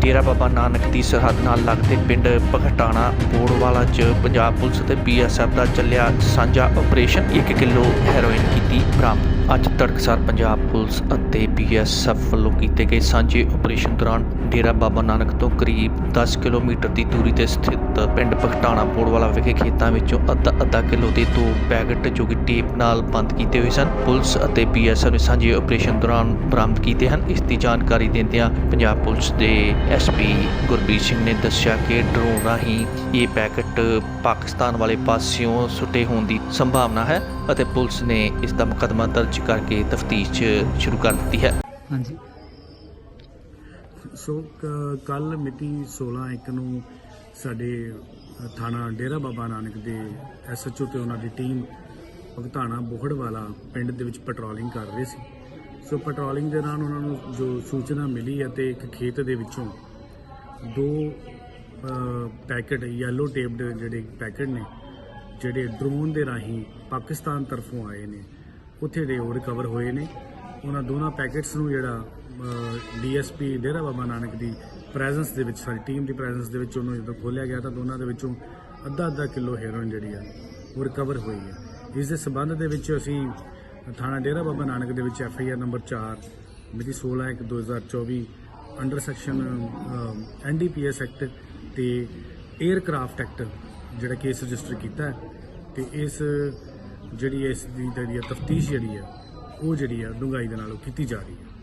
ਡੇਰਾ ਬਾਬਾ ਨਾਨਕ ਦੀ ਸਰਹੱਦ ਨਾਲ ਲੱਗਦੇ ਪਿੰਡ ਪਖਟਾਣਾ ਬੋੜਵਾਲਾ 'ਚ ਪੰਜਾਬ ਪੁਲਿਸ ਤੇ ਬੀਐਸਐਫ ਦਾ ਚੱਲਿਆ ਸਾਂਝਾ ਆਪਰੇਸ਼ਨ 1 ਕਿਲੋ ਹੈਰੋਇਨ ਕੀਤੀ ਬਰਾਮਦ। ਅੱਜ ਤੜਕਸਾਰ ਪੰਜਾਬ ਪੁਲਿਸ ਅਤੇ ਬੀਐਸਐਫ ਵੱਲੋਂ ਕੀਤੇ ਗਏ ਸਾਂਝੇ ਆਪਰੇਸ਼ਨ ਦੌਰਾਨ ਡੇਰਾ ਬਾਬਾ ਨਾਨਕ ਤੋਂ ਕਰੀਬ 10 ਕਿਲੋਮੀਟਰ ਦੀ ਦੂਰੀ ਤੇ ਸਥਿਤ ਪਿੰਡ ਪਖਟਾਣਾ ਬੋੜਵਾਲਾ ਵਿਖੇ ਖੇਤਾਂ ਵਿੱਚੋਂ ਅੱਧਾ ਅੱਧਾ ਕਿਲੋ ਦੇ ਦੋ ਪੈਕਟ ਜੋ ਕਿ ਟੇਪ ਨਾਲ ਬੰਦ ਕੀਤੇ ਹੋਏ ਸਨ। ਪੁਲਿਸ ਅਤੇ ਬੀਐਸਐਫ ਨੇ ਸਾਂਝੇ ਆਪਰੇਸ਼ਨ ਦੌਰਾਨ ਬਰਾਮਦ ਕੀਤੇ ਹਨ। ਇਸ ਦੀ ਜਾਣਕਾਰੀ ਦਿੰਦਿਆਂ ਪੰਜਾਬ ਪੁਲਿਸ ਦੇ ਐਸਪੀ ਗੁਰਬੀਰ ਸਿੰਘ ਨੇ ਦੱਸਿਆ ਕਿ ਡਰੋਨ ਰਾਹੀਂ ਇਹ ਪੈਕਟ ਪਾਕਿਸਤਾਨ ਵਾਲੇ ਪਾਸਿਓਂ ਸੁੱਟੇ ਹੋਣ ਦੀ ਸੰਭਾਵਨਾ ਹੈ ਅਤੇ ਪੁਲਿਸ ਨੇ ਇਸ ਦਾ ਮੁਕੱਦਮਾ ਦਰਜ ਕਰਕੇ ਤਫਤੀਸ਼ ਸ਼ੁਰੂ ਕਰ ਦਿੱਤੀ ਹੈ। ਹਾਂਜੀ। ਸੋ ਕੱਲ ਮਿਤੀ 16 ਇੱਕ ਨੂੰ ਸਾਡੇ ਥਾਣਾ ਡੇਰਾ ਬਾਬਾ ਨਾਨਕ ਦੇ ਐਸਐਚਓ ਤੇ ਉਹਨਾਂ ਦੀ ਟੀਮ ਭਗਤਾਣਾ ਬੋਹੜਵਾਲਾ ਪਿੰਡ ਦੇ ਵਿੱਚ ਪੈਟਰੋਲਿੰਗ ਕਰ ਰਹੇ ਸੀ। ਸੋ, ਪੈਟਰੋਲਿੰਗ ਦੇ ਦੌਰਾਨ ਉਹਨਾਂ ਨੂੰ ਜੋ ਸੂਚਨਾ ਮਿਲੀ ਅਤੇ ਇੱਕ ਖੇਤ ਦੇ ਵਿੱਚੋਂ ਦੋ ਪੈਕਟ ਯੈਲੋ ਟੇਪਡ ਜਿਹੜੇ ਪੈਕੇਟ ਨੇ, ਜਿਹੜੇ ਡਰੋਨ ਦੇ ਰਾਹੀਂ ਪਾਕਿਸਤਾਨ ਤਰਫੋਂ ਆਏ ਨੇ ਉੱਥੇ ਦੇ ਉਹ ਰਿਕਵਰ ਹੋਏ ਨੇ। ਉਹਨਾਂ ਦੋਨਾਂ ਪੈਕੇਟਸ ਨੂੰ ਜਿਹੜਾ ਡੀਐਸਪੀ ਡੇਰਾ ਬਾਬਾ ਨਾਨਕ ਦੀ ਪ੍ਰੈਜ਼ੈਂਸ ਦੇ ਵਿੱਚ ਸਾਡੀ ਟੀਮ ਦੀ ਪ੍ਰੈਜ਼ੈਂਸ ਦੇ ਵਿੱਚ ਉਹਨੂੰ ਜਦੋਂ ਖੋਲਿਆ ਗਿਆ ਤਾਂ ਦੋਨਾਂ ਦੇ ਵਿੱਚੋਂ ਅੱਧਾ ਅੱਧਾ ਕਿਲੋ ਹੈਰੋਇਨ ਜਿਹੜੀ ਆ ਉਹ ਰਿਕਵਰ ਹੋਈ ਹੈ ਇਸ ਦੇ ਸਬੰਧ ਦੇ ਵਿੱਚ ਅਸੀਂ ਥਾਣਾ ਡੇਰਾ ਬਾਬਾ ਨਾਨਕ ਦੇ ਵਿੱਚ ਐਫ ਆਈ ਆਰ ਨੰਬਰ 4 ਮਿਤੀ 16 ਇੱਕ 2024 ਅੰਡਰ ਸੈਕਸ਼ਨ ਐਨਡੀਪੀਐਸ ਐਕਟ ਤੇ 에ਅਰਕ੍ਰਾਫਟ ਐਕਟ ਜਿਹੜਾ ਕੇਸ ਰਜਿਸਟਰ ਕੀਤਾ ਹੈ ਤੇ ਇਸ ਜਿਹੜੀ ਇਸ ਦੀ ਜਿਹੜੀ ਤਫਤੀਸ਼ ਜਿਹੜੀ ਹੈ ਉਹ ਜਿਹੜੀ ਹੈ ਡੂੰਘਾਈ ਦੇ ਨਾਲ ਕੀਤੀ ਜਾ ਰਹੀ ਹੈ